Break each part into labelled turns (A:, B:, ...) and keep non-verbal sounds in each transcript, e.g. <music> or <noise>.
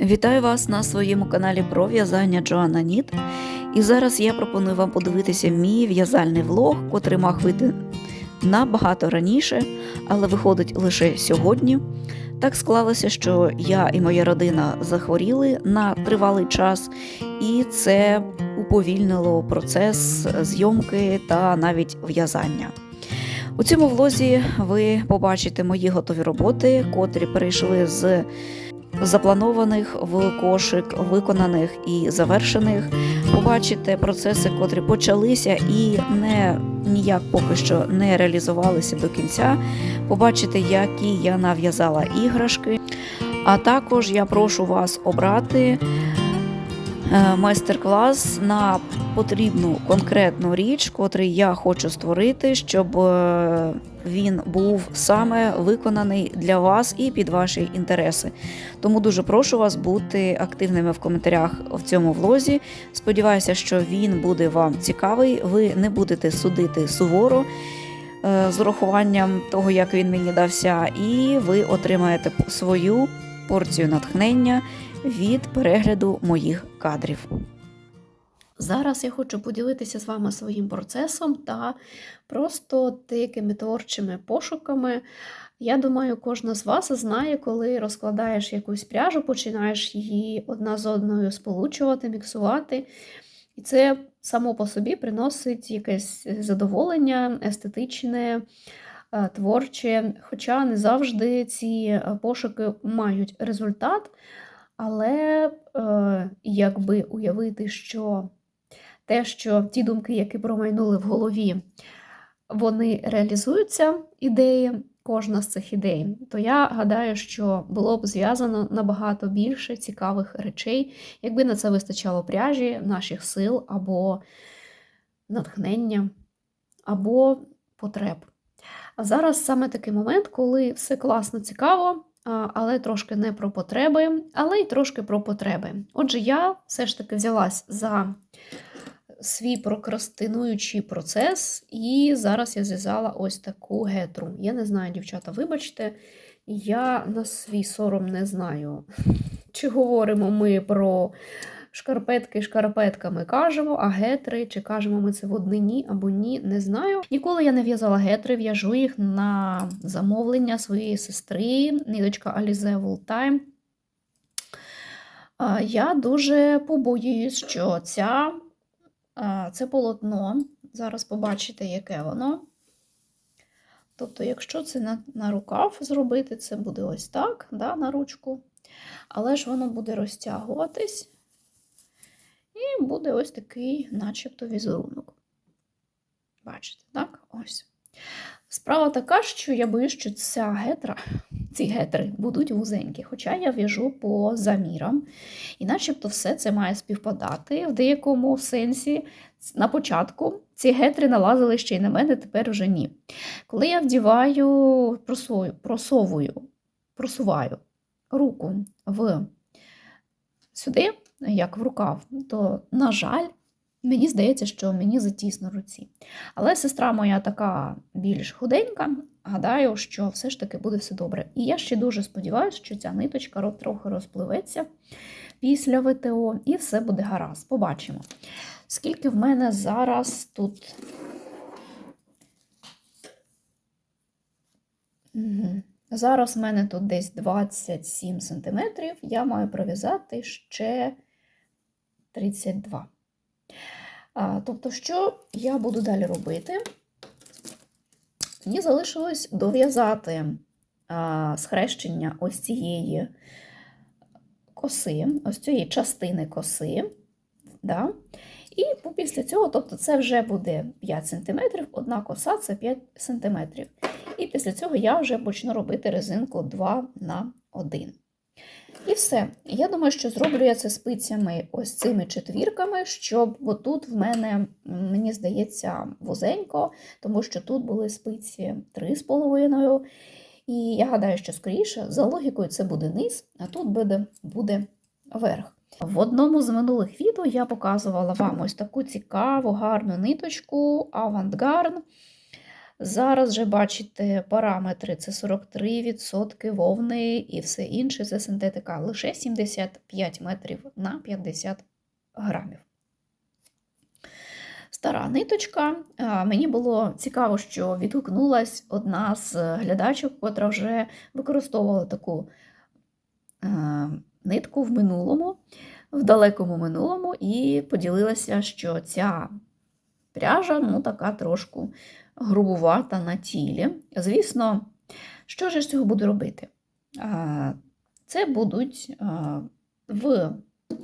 A: Вітаю вас на своєму каналі про в'язання Джоанна Ніт. І зараз я пропоную вам подивитися мій в'язальний влог, котрий мав вийти набагато раніше, але виходить лише сьогодні. Так склалося, що я і моя родина захворіли на тривалий час, і це уповільнило процес зйомки та навіть в'язання. У цьому влозі ви побачите мої готові роботи, котрі перейшли з запланованих в кошик, виконаних і завершених. Побачите процеси, котрі почалися і не ніяк поки що не реалізувалися до кінця. Побачите, які я нав'язала іграшки. А також я прошу вас обрати майстер-клас на потрібну конкретну річ, котрий я хочу створити, щоб е, він був саме виконаний для вас і під ваші інтереси. Тому дуже прошу вас бути активними в коментарях в цьому влозі. Сподіваюся, що він буде вам цікавий. Ви не будете судити суворо е, з урахуванням того, як він мені дався, і ви отримаєте свою порцію натхнення від перегляду моїх кадрів.
B: Зараз я хочу поділитися з вами своїм процесом та просто деякими творчими пошуками. Я думаю, кожна з вас знає, коли розкладаєш якусь пряжу, починаєш її одна з одною сполучувати, міксувати. І це само по собі приносить якесь задоволення, естетичне, творче. Хоча не завжди ці е, пошуки мають результат. Але е, якби уявити, що те, що ті думки, які промайнули в голові, вони реалізуються, ідеї, кожна з цих ідей, то я гадаю, що було б зв'язано набагато більше цікавих речей, якби на це вистачало пряжі, наших сил або натхнення, або потреб. А зараз саме такий момент, коли все класно цікаво, але трошки не про потреби, але й трошки про потреби. Отже, я все ж таки взялась за свій прокрастинуючий процес, і зараз я зв'язала ось таку гетру. Я не знаю, дівчата, вибачте, я на свій сором не знаю, <laughs> чи говоримо ми про шкарпетки шкарпетками кажемо, а гетри, чи кажемо ми це в однині або ні, не знаю. Ніколи я не в'язала гетри, в'яжу їх на замовлення своєї сестри, ниточка Wool Time. Я дуже побоююсь, що ця це полотно. Зараз побачите, яке воно. Тобто, якщо це на на рукав зробити, це буде ось так, да, на ручку. Але ж воно буде розтягуватись, і буде ось такий, начебто, візерунок. Бачите, так? Ось. Справа така, що я боюсь, що ця гетра, ці гетри будуть вузенькі, хоча я в'яжу по замірам. І начебто все це має співпадати в деякому сенсі. На початку ці гетри налазили ще й на мене, тепер вже ні. Коли я вдіваю, просую, просовую, просуваю руку в сюди, як в рукав, то, на жаль, Мені здається, що мені затісно руці. Але сестра моя така більш худенька, гадаю, що все ж таки буде все добре. І я ще дуже сподіваюся, що ця ниточка трохи розпливеться після ВТО, і все буде гаразд. Побачимо. Скільки в мене зараз тут. Зараз в мене тут десь 27 см, я маю пров'язати ще 32 Тобто, що я буду далі робити? Мені залишилось дов'язати схрещення ось цієї коси, ось цієї частини коси. Да? І після цього, тобто, це вже буде 5 см, одна коса це 5 см. І після цього я вже почну робити резинку 2 на 1. І все. Я думаю, що зроблю я це спицями ось цими четвірками, щоб отут в мене, мені здається, вузенько, тому що тут були спиці 3,5. І я гадаю, що скоріше, за логікою, це буде низ, а тут буде, буде верх. В одному з минулих відео я показувала вам ось таку цікаву, гарну ниточку Авантгарн Зараз вже бачите параметри: це 43% вовни і все інше це синтетика. Лише 75 метрів на 50 грамів. Стара ниточка. Мені було цікаво, що відгукнулась одна з глядачок, котра вже використовувала таку е, нитку в минулому, в далекому минулому, і поділилася, що ця пряжа ну, така трошку грубувата на тілі. Звісно, що ж я з цього буду робити? Це будуть в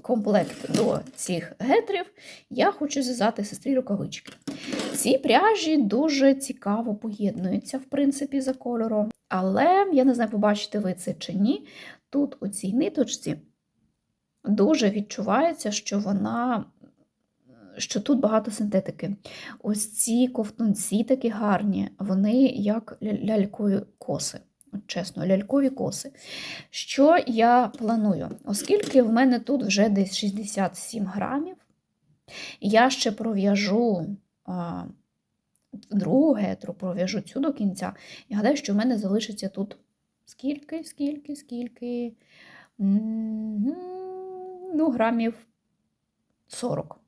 B: комплект до цих гетрів. Я хочу зв'язати сестрі рукавички. Ці пряжі дуже цікаво поєднуються, в принципі, за кольором. Але я не знаю, побачите ви це чи ні. Тут у цій ниточці дуже відчувається, що вона. Що тут багато синтетики. Ось ці ковтунці такі гарні, вони як лялькові коси. Чесно, лялькові коси. Що я планую? Оскільки в мене тут вже десь 67 грамів, я ще пров'яжу другу гетру, пров'яжу цю до кінця. І гадаю, що в мене залишиться тут скільки, скільки, скільки. Ну, грамів 40.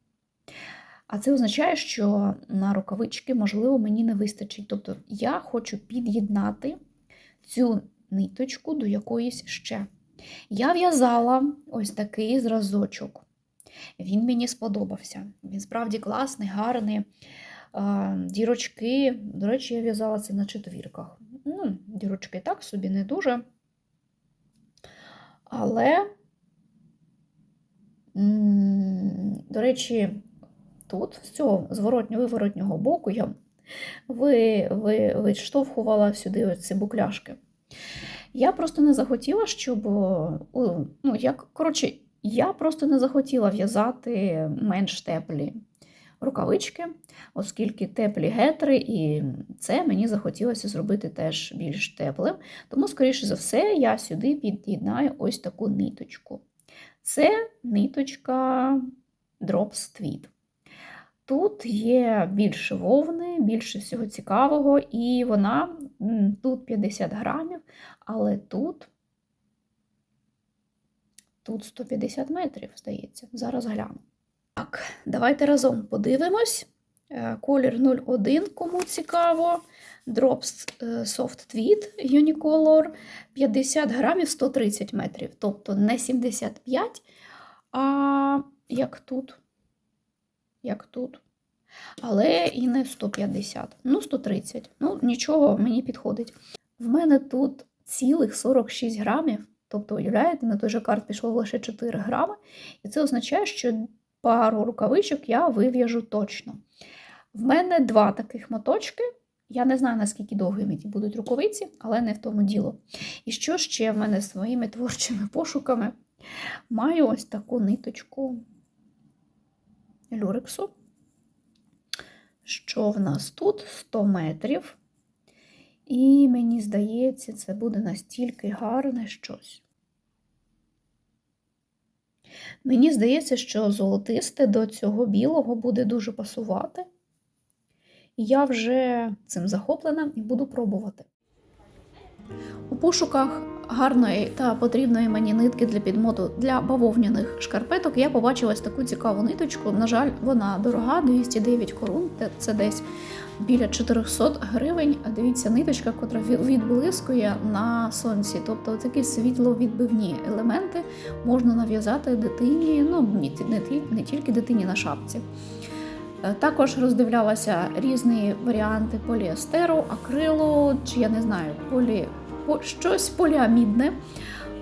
B: А це означає, що на рукавички, можливо, мені не вистачить. Тобто я хочу під'єднати цю ниточку до якоїсь ще. Я в'язала ось такий зразочок. Він мені сподобався. Він справді класний, гарний. Дірочки, до речі, я в'язала це на четвірках. Ну, дірочки так собі не дуже. Але, до речі, тут, з цього зворотньо-виворотнього боку, я ви, ви, відштовхувала сюди ось ці букляшки. Я просто не захотіла, щоб. Ну, як, коротше, я просто не захотіла в'язати менш теплі рукавички, оскільки теплі гетри, і це мені захотілося зробити теж більш теплим. Тому, скоріше за все, я сюди під'єднаю ось таку ниточку. Це ниточка Drops Tweed. Тут є більше вовни, більше всього цікавого, і вона тут 50 грамів, але тут, тут 150 метрів, здається. Зараз гляну. Так, давайте разом подивимось. Е, Колір 01, кому цікаво. Drops е, Soft Tweed Unicolor 50 грамів 130 метрів. Тобто не 75, а як тут як тут. Але і не 150, ну 130. Ну, нічого, мені підходить. В мене тут цілих 46 грамів. Тобто, уявляєте, на той же карт пішло лише 4 грами. І це означає, що пару рукавичок я вив'яжу точно. В мене два таких моточки. Я не знаю, наскільки довгими ті будуть рукавиці, але не в тому діло. І що ще в мене своїми творчими пошуками? Маю ось таку ниточку люрексу. Що в нас тут? 100 метрів. І мені здається, це буде настільки гарне щось. Мені здається, що золотисте до цього білого буде дуже пасувати. І я вже цим захоплена і буду пробувати. У пошуках гарної та потрібної мені нитки для підмоту для бавовняних шкарпеток я побачила ось таку цікаву ниточку. На жаль, вона дорога, 209 корун, це десь біля 400 гривень. Дивіться, ниточка, котра відблискує на сонці. Тобто такі світловідбивні елементи можна нав'язати дитині, ну не тільки дитині на шапці. Е, Також роздивлялася різні варіанти поліестеру, акрилу, чи я не знаю, полі... щось поліамідне.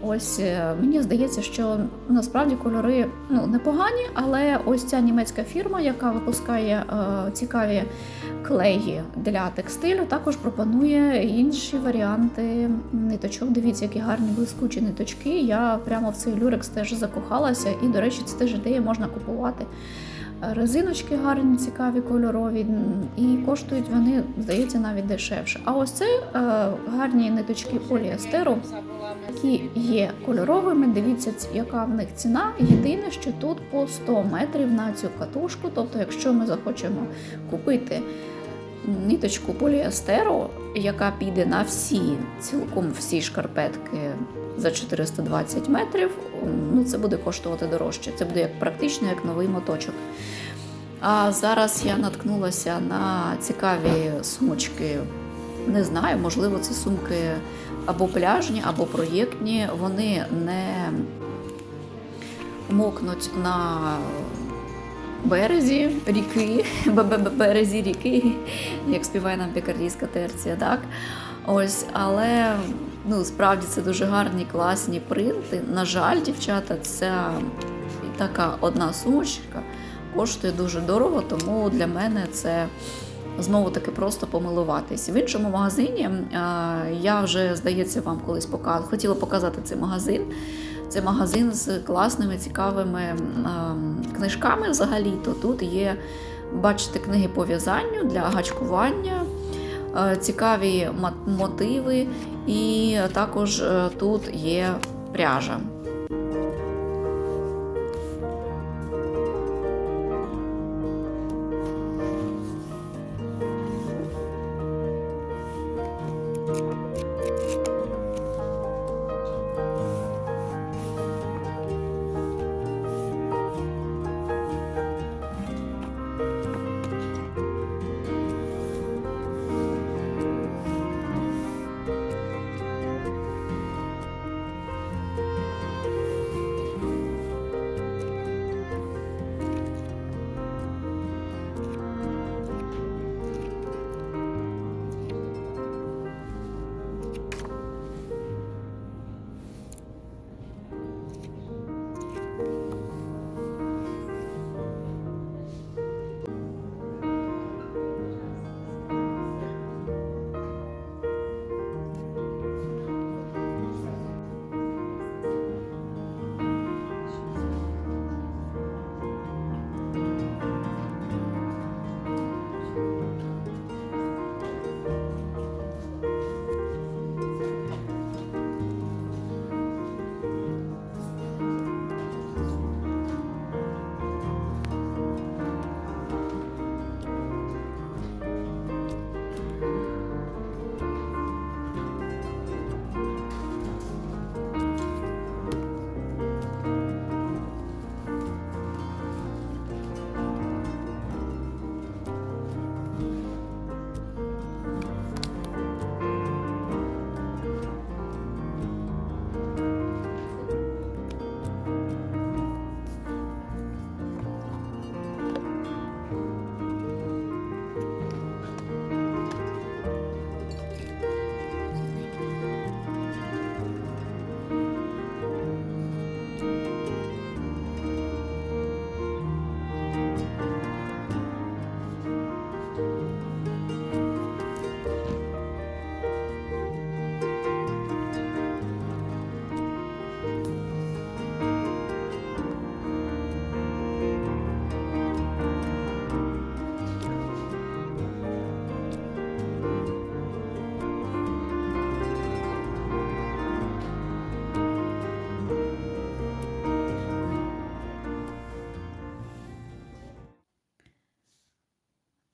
B: Ось е, мені здається, що насправді кольори ну, непогані, але ось ця німецька фірма, яка випускає е, цікаві клеї для текстилю, також пропонує інші варіанти ниточок. Дивіться, які гарні блискучі ниточки. Я прямо в цей люрекс теж закохалася, і, до речі, це теж ідея можна купувати. Резиночки гарні, цікаві, кольорові, і коштують вони, здається, навіть дешевше. А ось це е, гарні ниточки поліестеру, які є кольоровими. Дивіться, яка в них ціна. Єдине, що тут по 100 метрів на цю катушку. Тобто, якщо ми захочемо купити ниточку поліестеру, яка піде на всі, цілком всі шкарпетки за 420 метрів, ну це буде коштувати дорожче. Це буде як практично як новий моточок. А зараз я наткнулася на цікаві сумочки. Не знаю, можливо, це сумки або пляжні, або проєктні. Вони не мокнуть на березі ріки, <laughs> березі ріки, як співає нам пікардійська терція, так? Ось, але ну, справді це дуже гарні, класні принти. На жаль, дівчата, ця така одна сумочка коштує дуже дорого, тому для мене це знову таки просто помилуватись. В іншому магазині е, я вже, здається, вам колись показ... хотіла показати цей магазин. Це магазин з класними, цікавими ем, книжками взагалі. То тут є, бачите, книги по в'язанню для гачкування, е, цікаві мотиви, і також е, тут є пряжа.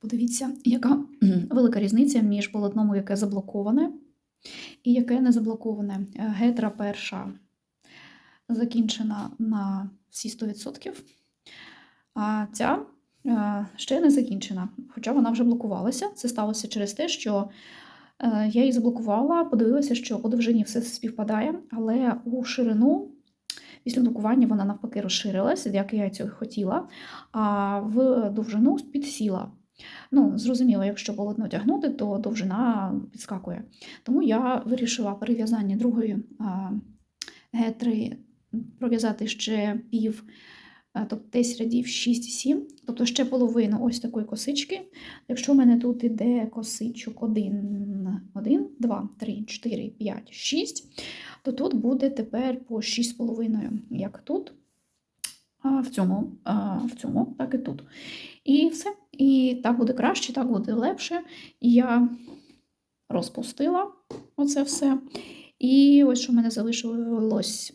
C: Подивіться, яка велика різниця між полотном, яке заблоковане і яке не заблоковане. Е, Гетра перша закінчена на всі 100%, а ця е, ще не закінчена, хоча вона вже блокувалася. Це сталося через те, що е, я її заблокувала, подивилася, що по довжині все співпадає, але у ширину. Після блокування вона навпаки розширилася, як я цього хотіла, а в довжину підсіла. Ну, зрозуміло, якщо полотно тягнути, то довжина підскакує. Тому я вирішила при другої а, гетри пров'язати ще пів, тобто десь рядів 6-7, тобто ще половину ось такої косички. Якщо в мене тут іде косичок 1, 1 2, 3, 4, 5, 6, то тут буде тепер по 6,5, як тут. В цьому, в цьому, так і тут. І все. І так буде краще, так буде легше. Я розпустила оце все. І ось що в мене залишилось.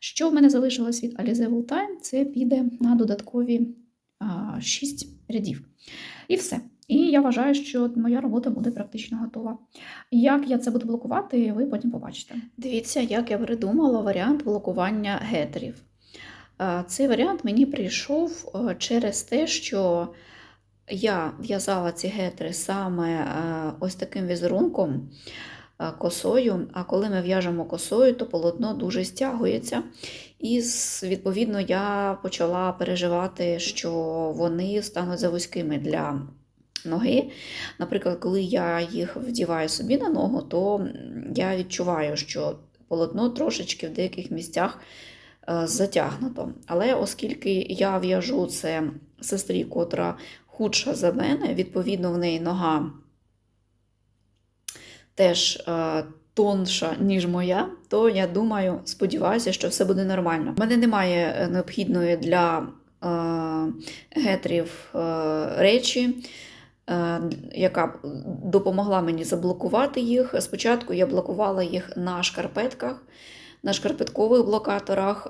C: Що в мене залишилось від Alize Will Time, це піде на додаткові а, 6 рядів. І все.
D: І я вважаю, що моя робота буде практично готова. Як я це буду блокувати, ви потім побачите.
B: Дивіться, як я придумала варіант блокування гетрів. Е, Цей варіант мені прийшов е, через те, що я в'язала ці гетри саме е, ось таким візерунком е, косою. А коли ми в'яжемо косою, то полотно дуже стягується. І відповідно я почала переживати, що вони стануть завузькими для ноги. Наприклад, коли я їх вдіваю собі на ногу, то я відчуваю, що полотно трошечки в деяких місцях е, затягнуто. Але оскільки я в'яжу це сестрі, котра худша за мене, відповідно, в неї нога теж е, тонша, ніж моя, то я думаю, сподіваюся, що все буде нормально. У мене немає е, необхідної для е, гетрів речі, яка допомогла мені заблокувати їх. Спочатку я блокувала їх на шкарпетках, на шкарпеткових блокаторах,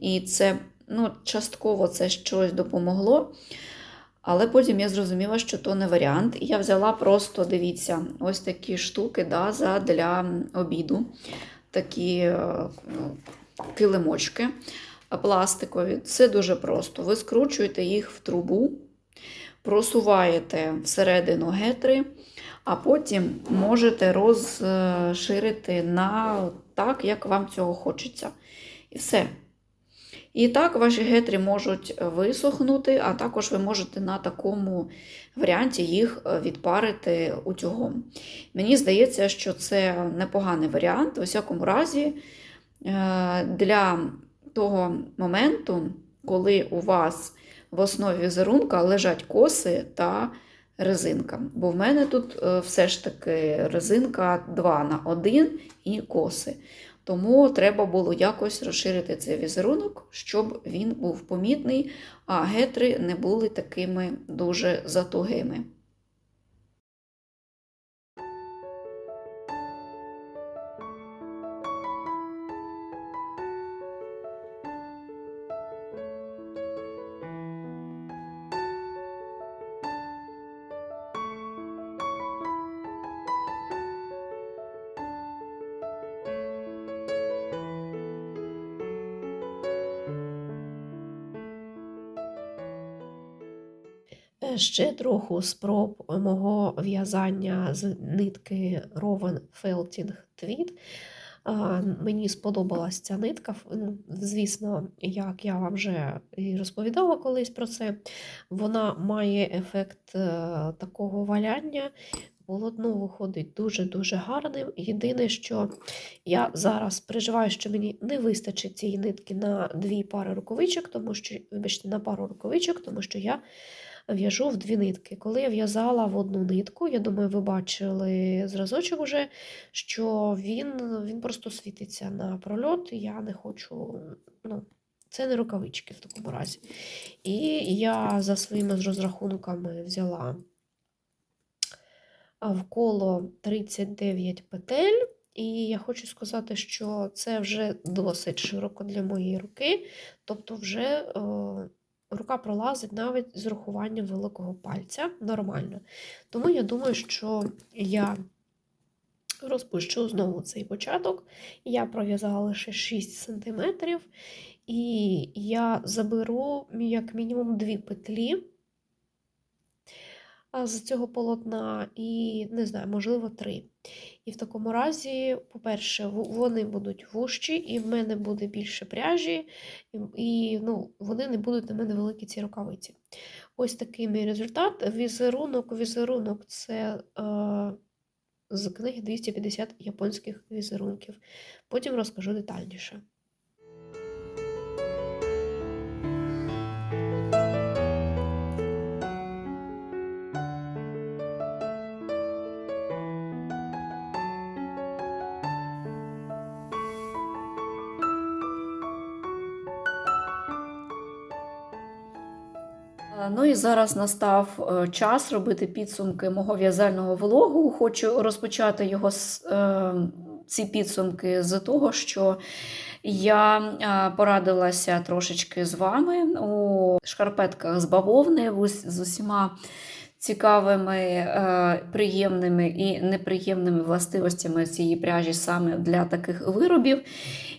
B: і це ну, частково це щось допомогло. Але потім я зрозуміла, що то не варіант. І я взяла просто, дивіться, ось такі штуки да, для обіду. Такі е, ну, килимочки пластикові. Це дуже просто. Ви скручуєте їх в трубу, просуваєте всередину гетри, а потім можете розширити на так, як вам цього хочеться. І все. І так ваші гетрі можуть висохнути, а також ви можете на такому варіанті їх е, відпарити утюгом. Мені здається, що це непоганий варіант. У всякому разі, е, для того моменту, коли у вас в основі візерунка лежать коси та резинка. Бо в мене тут е, все ж таки резинка 2 на 1 і коси. Тому треба було якось розширити цей візерунок, щоб він був помітний, а гетри не були такими дуже затугими.
C: Ще трохи спроб мого в'язання з нитки Rowan Felting. А, Мені сподобалась ця нитка. Ну, Звісно, як я вам вже і розповідала колись про це, вона має ефект е, такого валяння. Полотно виходить дуже-дуже гарним. Єдине, що я зараз переживаю, що мені не вистачить цієї нитки на дві пари рукавичок, тому що, вибачте, на пару рукавичок, тому що я в'яжу в дві нитки. Коли я в'язала в одну нитку, я думаю, ви бачили зразочок уже, що він, він просто світиться на прольот. Я не хочу, ну, це не рукавички в такому разі. І я за своїми розрахунками взяла а, в коло 39 петель. І я хочу сказати, що це вже досить широко для моєї руки, тобто вже е, рука пролазить навіть з рахуванням великого пальця нормально. Тому я думаю, що я розпущу знову цей початок. Я пров'язала лише 6 см, і я заберу як мінімум дві петлі з цього полотна, і не знаю, можливо, три. І в такому разі, по-перше, вони будуть вужчі, і в мене буде більше пряжі, і, ну, вони не будуть на мене великі ці рукавиці. Ось такий мій результат. Візерунок, візерунок це е, з книги 250 японських візерунків. Потім розкажу детальніше.
B: Зараз настав е, час робити підсумки мого в'язального влогу. Хочу розпочати його з е, ці підсумки з того, що я е, порадилася трошечки з вами у шкарпетках з бавовни з усіма цікавими, приємними і неприємними властивостями цієї пряжі саме для таких виробів.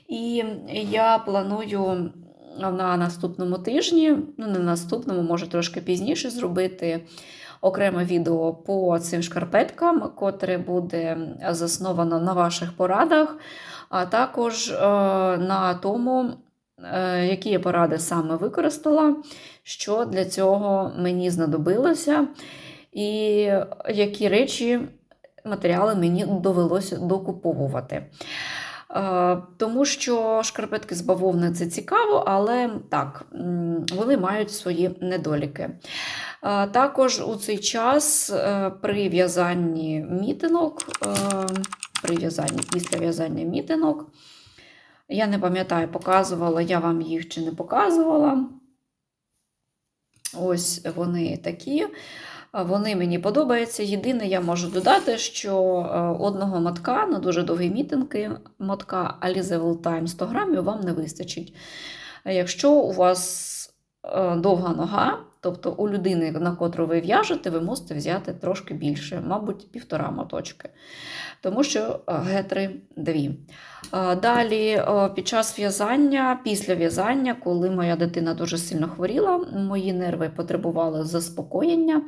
B: І я планую на наступному тижні, ну не наступному, може трошки пізніше, зробити окреме відео по цим шкарпеткам, котре буде засновано на ваших порадах, а також е, на тому, е, які я поради саме використала, що для цього мені знадобилося, і які речі, матеріали мені довелося докуповувати. Е, Тому що шкарпетки з бавовни це цікаво, але так, вони мають свої недоліки. Е, Також у цей час е, при в'язанні мітинок, при в'язанні, після в'язання мітинок, я не пам'ятаю, показувала я вам їх чи не показувала. Ось вони такі. Вони мені подобаються. Єдине, я можу додати, що е, одного матка на дуже довгі мітинги, матка Alize Time 100 грамів вам не вистачить. Якщо у вас е, довга нога, тобто у людини, на котру ви в'яжете, ви мусите взяти трошки більше, мабуть, півтора моточки. Тому що е, гетри дві. Е, Далі, е, під час в'язання, після в'язання, коли моя дитина дуже сильно хворіла, мої нерви потребували заспокоєння.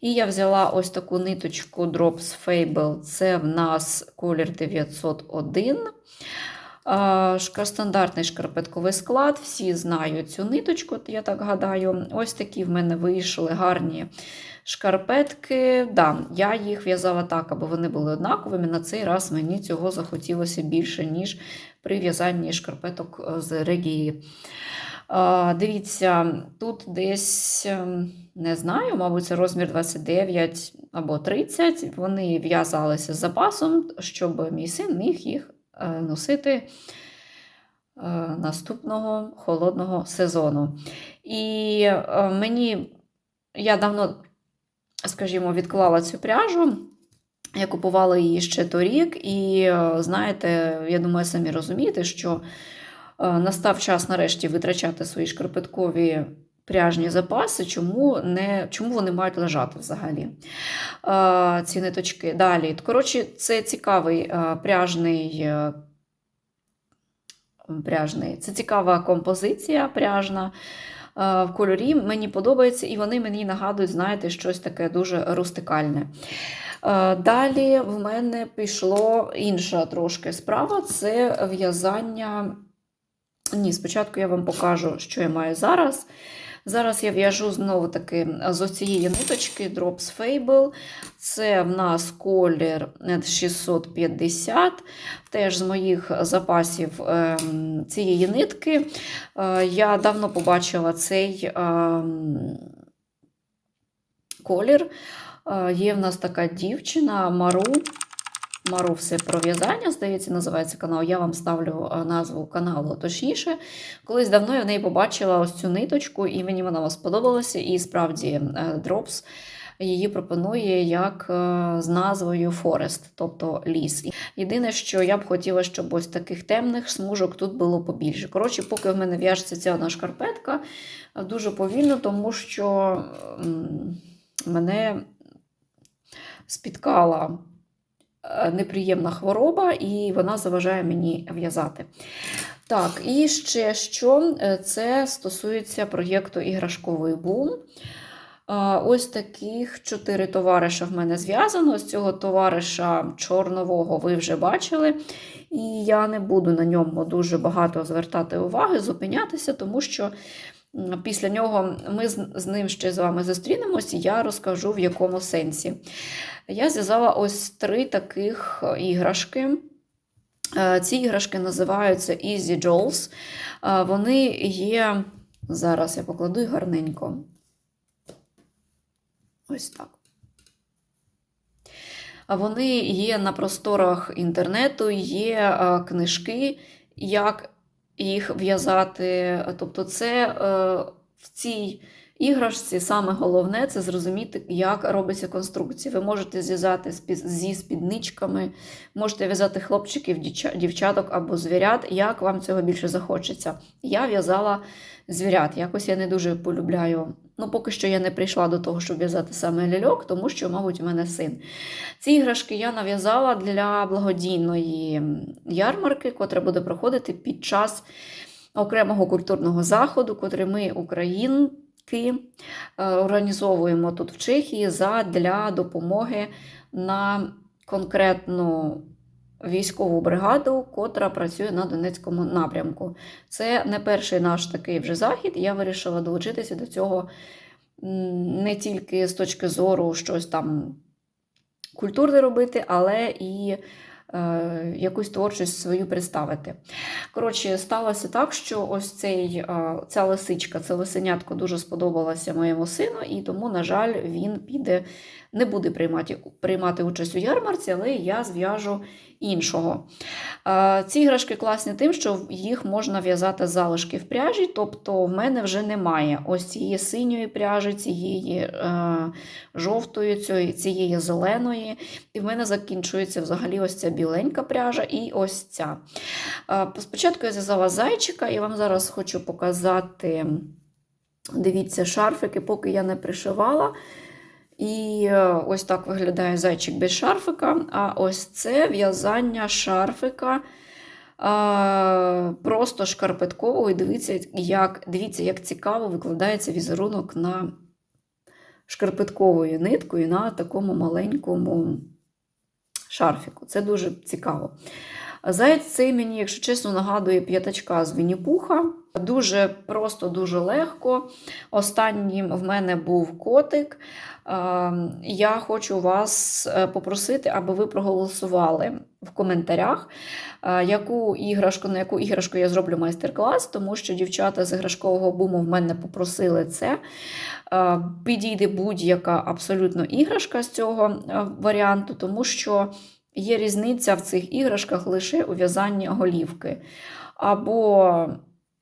B: І я взяла ось таку ниточку Drops Fable. Це в нас колір 901. Шка- Стандартний шкарпетковий склад. Всі знають цю ниточку, я так гадаю. Ось такі в мене вийшли гарні шкарпетки. Да, я їх в'язала так, аби вони були однаковими. На цей раз мені цього захотілося більше, ніж при в'язанні шкарпеток е, з регії. Дивіться, тут десь не знаю, мабуть, це розмір 29 або 30. Вони в'язалися з запасом, щоб мій син міг їх е, носити е, наступного холодного сезону. І е, мені я давно, скажімо, відклала цю пряжу. Я купувала її ще торік, і е, знаєте, я думаю, самі розумієте, що е, настав час нарешті витрачати свої шкарпеткові пряжні запаси, чому, не, чому вони мають лежати взагалі. Ці ниточки. Далі. Коротше, це цікавий пряжний. е, Пряжний. Це цікава композиція пряжна в кольорі. Мені подобається, і вони мені нагадують, знаєте, щось таке дуже рустикальне. Далі в мене пішло інша трошки справа це в'язання. Ні, спочатку я вам покажу, що я маю зараз. Зараз я в'яжу знову таки з цієї ниточки Drops Fable. Це в нас колір 650, теж з моїх запасів ем, цієї нитки. Е, Я давно побачила цей колір. Е, Є в нас така дівчина Мару. Мару все про в'язання, здається, називається канал. Я вам ставлю е, назву каналу точніше. Колись давно я в неї побачила ось цю ниточку, і мені вона сподобалася. І справді е, Drops її пропонує як е, з назвою Forest, тобто ліс. Єдине, що я б хотіла, щоб ось таких темних смужок тут було побільше. Коротше, поки в мене в'яжеться ця одна шкарпетка, дуже повільно, тому що мене спіткала неприємна хвороба, і вона заважає мені в'язати. Так, і ще що, Е, це стосується проєкту іграшковий бум. Ось таких чотири товариша в мене зв'язано. З цього товариша чорнового ви вже бачили. І я не буду на ньому дуже багато звертати уваги, зупинятися, тому що після нього ми з ним ще з вами зустрінемось, і я розкажу в якому сенсі. Я зв'язала ось три таких е, іграшки. Е, Ці іграшки називаються Easy Dolls. Е, Вони є. Зараз я покладу їх гарненько. Ось так. Вони є на просторах інтернету, є книжки, як їх в'язати. Тобто, це е, в цій іграшці саме головне це зрозуміти, як робиться конструкція. Ви можете зв'язати зі спідничками, можете в'язати хлопчиків, дівчаток або звірят, як вам цього більше захочеться. Я в'язала звірят. Якось я не дуже полюбляю. Ну, поки що я не прийшла до того, щоб в'язати саме ляльок, тому що, мабуть, у мене син. Ці іграшки я нав'язала для благодійної ярмарки, котра буде проходити під час окремого культурного заходу, котрий ми, українки, е, організовуємо тут в Чехії для допомоги на конкретну військову бригаду, котра працює на Донецькому напрямку. Це не перший наш такий вже захід. Я вирішила долучитися до цього не тільки з точки зору щось там культурне робити, але і якусь творчість свою представити. Коротше, сталося так, що ось цей, е, ця лисичка, це лисенятко дуже сподобалося моєму сину, і тому, на жаль, він піде, не буде приймати, приймати участь у ярмарці, але я зв'яжу іншого. Ці іграшки класні тим, що їх можна в'язати з в пряжі, тобто в мене вже немає ось цієї синьої пряжі, цієї е, жовтої, цієї, зеленої. І в мене закінчується взагалі ось ця біленька пряжа і ось ця. Спочатку я зв'язала зайчика, і вам зараз хочу показати, дивіться, шарфики, поки я не пришивала. І е, ось так виглядає зайчик без шарфика. А ось це в'язання шарфика просто шкарпеткового. І дивіться, як, дивіться, як цікаво викладається візерунок на шкарпетковою ниткою на такому маленькому шарфіку. Це дуже цікаво. Заєць цей мені, якщо чесно, нагадує п'ятачка з Вінні-Пуха. Дуже просто, дуже легко. Останнім в мене був котик. Я хочу вас е, попросити, аби ви проголосували в коментарях, е, яку іграшку, на яку іграшку я зроблю майстер-клас, тому що дівчата з іграшкового буму в мене попросили це. Е, Підійде будь-яка абсолютно іграшка з цього варіанту, тому що є різниця в цих іграшках лише у в'язанні голівки. Або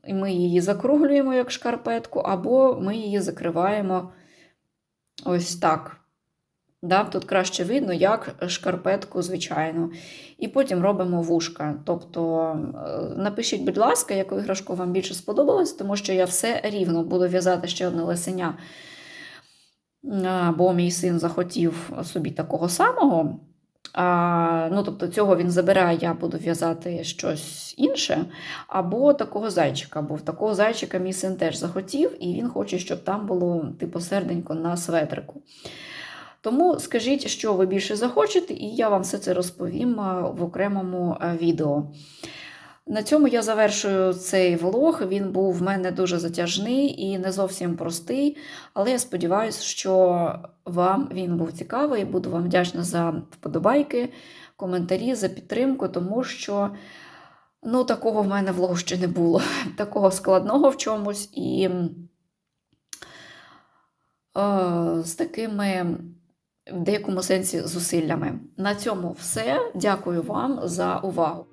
B: ми її закруглюємо як шкарпетку, або ми її закриваємо ось так. Да, тут краще видно, як шкарпетку, звичайно. І потім робимо вушка. Тобто е, напишіть, будь ласка, яку іграшку вам більше сподобалось, тому що я все рівно буду в'язати ще одне лисеня, А, бо мій син захотів собі такого самого. А, ну, тобто цього він забирає, я буду в'язати щось інше. Або такого зайчика. Бо в такого зайчика мій син теж захотів, і він хоче, щоб там було типу серденько на светрику. Тому скажіть, що ви більше захочете, і я вам все це розповім в окремому відео. На цьому я завершую цей влог. Він був в мене дуже затяжний і не зовсім простий, але я сподіваюся, що вам він був цікавий. Буду вам вдячна за вподобайки, коментарі, за підтримку, тому що ну, такого в мене влогу ще не було. <laughs> Такого складного в чомусь і е, з такими в деякому сенсі зусиллями. На цьому все. Дякую вам за увагу.